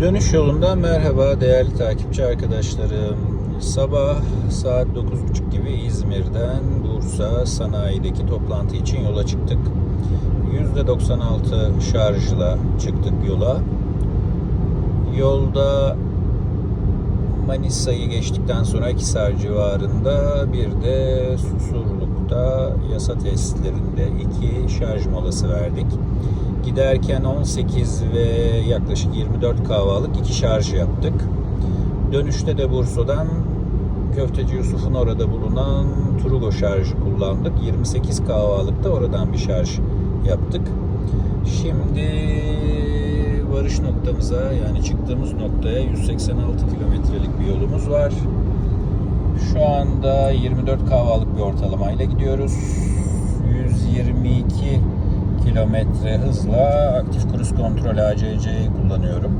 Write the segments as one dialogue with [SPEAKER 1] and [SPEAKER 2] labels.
[SPEAKER 1] Dönüş yolunda merhaba değerli takipçi arkadaşlarım. Sabah saat 9.30 gibi İzmir'den Bursa sanayideki toplantı için yola çıktık. %96 şarjla çıktık yola. Yolda Manisa'yı geçtikten sonra Akisar civarında bir de Susurluk'ta yasa tesislerinde iki şarj molası verdik. Giderken 18 ve yaklaşık 24 kahvalık iki şarj yaptık. Dönüşte de Bursa'dan Köfteci Yusuf'un orada bulunan Trugo şarjı kullandık. 28 kahvalık da oradan bir şarj yaptık. Şimdi varış noktamıza yani çıktığımız noktaya 186 kilometrelik bir yolumuz var. Şu anda 24 kahvalık bir ortalamayla gidiyoruz. 122 kilometre hızla aktif kruz kontrol ACC'yi kullanıyorum.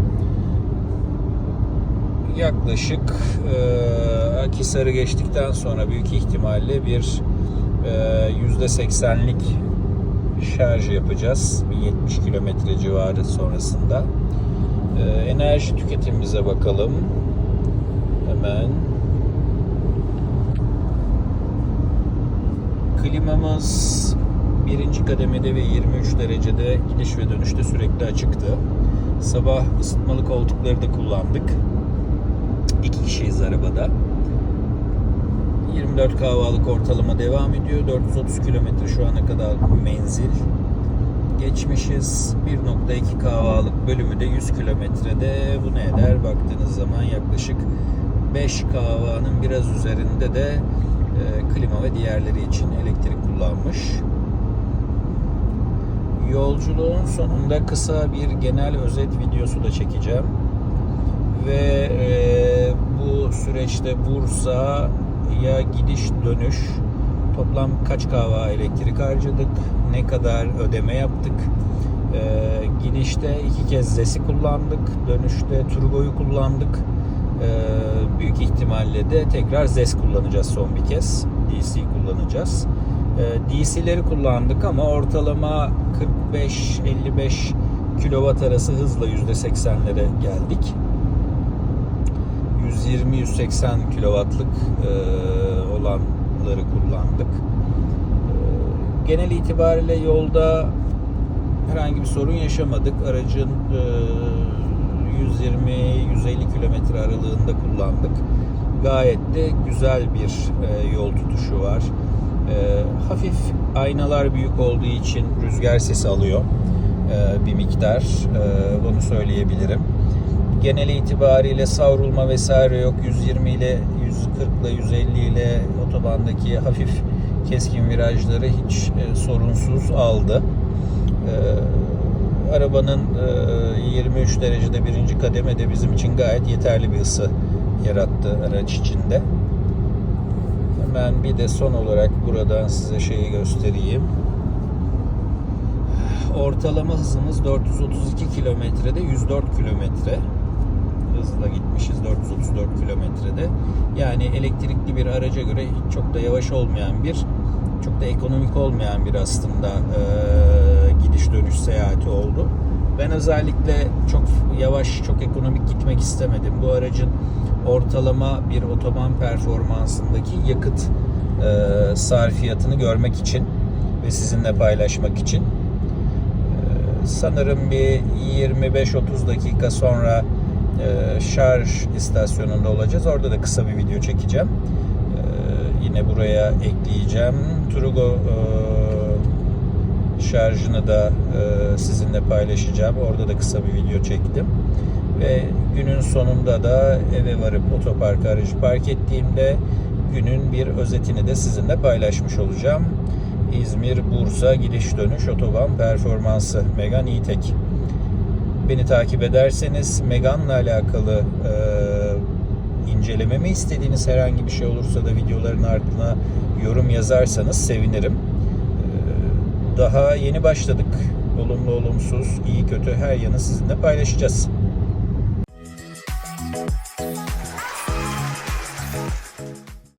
[SPEAKER 1] Yaklaşık e, Akisar'ı geçtikten sonra büyük ihtimalle bir e, %80'lik şarj yapacağız. Bir 70 kilometre civarı sonrasında. E, enerji tüketimimize bakalım. Hemen klimamız birinci kademede ve 23 derecede gidiş ve dönüşte sürekli açıktı. Sabah ısıtmalı koltukları da kullandık. İki kişiyiz arabada. 24 kahvalık ortalama devam ediyor. 430 kilometre şu ana kadar menzil. Geçmişiz. 1.2 kahvalık bölümü de 100 kilometrede. Bu ne eder? Baktığınız zaman yaklaşık 5 kahvanın biraz üzerinde de e, klima ve diğerleri için elektrik kullanmış. Yolculuğun sonunda kısa bir genel özet videosu da çekeceğim. Ve e, bu süreçte Bursa'ya gidiş dönüş toplam kaç kahva elektrik harcadık, ne kadar ödeme yaptık. E, gidişte iki kez ZES'i kullandık, dönüşte Turbo'yu kullandık. E, büyük ihtimalle de tekrar ZES kullanacağız son bir kez. DC kullanacağız. E, DC'leri kullandık ama ortalama 45-55 kilowatt arası hızla %80'lere geldik. 120-180 kilowattlık e, olanları kullandık. E, genel itibariyle yolda herhangi bir sorun yaşamadık. Aracın e, 120-150 kilometre aralığında kullandık. Gayet de güzel bir e, yol tutuşu var. E, hafif aynalar büyük olduğu için rüzgar sesi alıyor e, bir miktar. E, bunu söyleyebilirim. Genel itibariyle savrulma vesaire yok. 120 ile 140 ile 150 ile otobandaki hafif keskin virajları hiç e, sorunsuz aldı. E, arabanın e, 23 derecede birinci kademe de bizim için gayet yeterli bir ısı yarattı araç içinde. Hemen bir de son olarak buradan size şeyi göstereyim. Ortalama hızımız 432 kilometrede 104 kilometre hızla gitmişiz 434 kilometrede. Yani elektrikli bir araca göre çok da yavaş olmayan bir çok da ekonomik olmayan bir aslında e, gidiş dönüş seyahati oldu. Ben özellikle çok yavaş, çok ekonomik gitmek istemedim. Bu aracın ortalama bir otoban performansındaki yakıt e, sarfiyatını görmek için ve sizinle paylaşmak için. E, sanırım bir 25-30 dakika sonra e, şarj istasyonunda olacağız. Orada da kısa bir video çekeceğim. Yine buraya ekleyeceğim. Trugo e, şarjını da e, sizinle paylaşacağım. Orada da kısa bir video çektim. Ve günün sonunda da eve varıp otoparka aracı park ettiğimde günün bir özetini de sizinle paylaşmış olacağım. İzmir, Bursa gidiş dönüş otoban performansı Megan E-Tech. Beni takip ederseniz Megan'la alakalı e, incelememi istediğiniz herhangi bir şey olursa da videoların ardına yorum yazarsanız sevinirim. E, daha yeni başladık. Olumlu olumsuz, iyi kötü her yanı sizinle paylaşacağız.